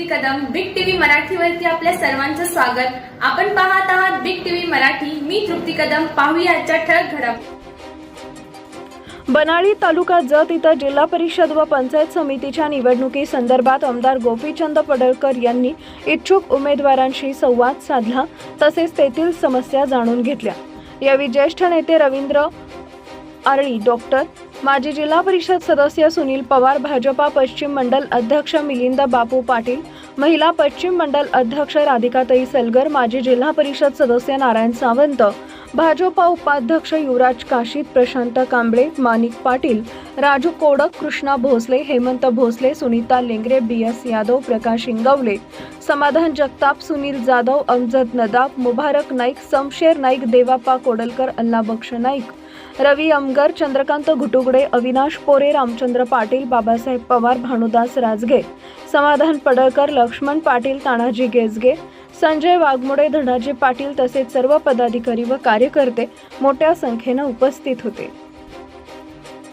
तृप्ती Kadam big TV मराठीवरती आपल्या सर्वांचं स्वागत. आपण पाहत आहात बिग टीव्ही मराठी. मी तृप्ती कदम. पाहूया आजच्या ठळक घडामोडी बनाळी तालुका जत इथं जिल्हा परिषद व पंचायत समितीच्या निवडणुकी संदर्भात आमदार गोपीचंद पडळकर यांनी इच्छुक उमेदवारांशी संवाद साधला. तसेच तेथील समस्या जाणून घेतल्या. यावेळी ज्येष्ठ नेते रवींद्र आरळी डॉक्टर माजी जिल्हा परिषद सदस्य सुनील पवार भाजपा पश्चिम मंडल अध्यक्ष मिलिंद बापू पाटील महिला पश्चिम मंडल अध्यक्ष राधिकाताई सलगर माजी जिल्हा परिषद सदस्य नारायण सावंत भाजपा उपाध्यक्ष युवराज काशीद प्रशांत कांबळे माणिक पाटील राजू कोडक कृष्णा भोसले हेमंत भोसले सुनीता लेंगरे बी एस यादव प्रकाश इंगवले समाधान जगताप सुनील जाधव अमजद नदाब मुबारक नाईक समशेर नाईक देवापा कोडलकर अल्लाबक्ष नाईक रवी अमगर चंद्रकांत घुटुगडे अविनाश पोरे रामचंद्र पाटील बाबासाहेब पवार भानुदास राजगे समाधान पडळकर लक्ष्मण पाटील तानाजी गेजगे संजय वाघमोडे धनाजी पाटील तसेच सर्व पदाधिकारी व कार्यकर्ते मोठ्या संख्येनं उपस्थित होते.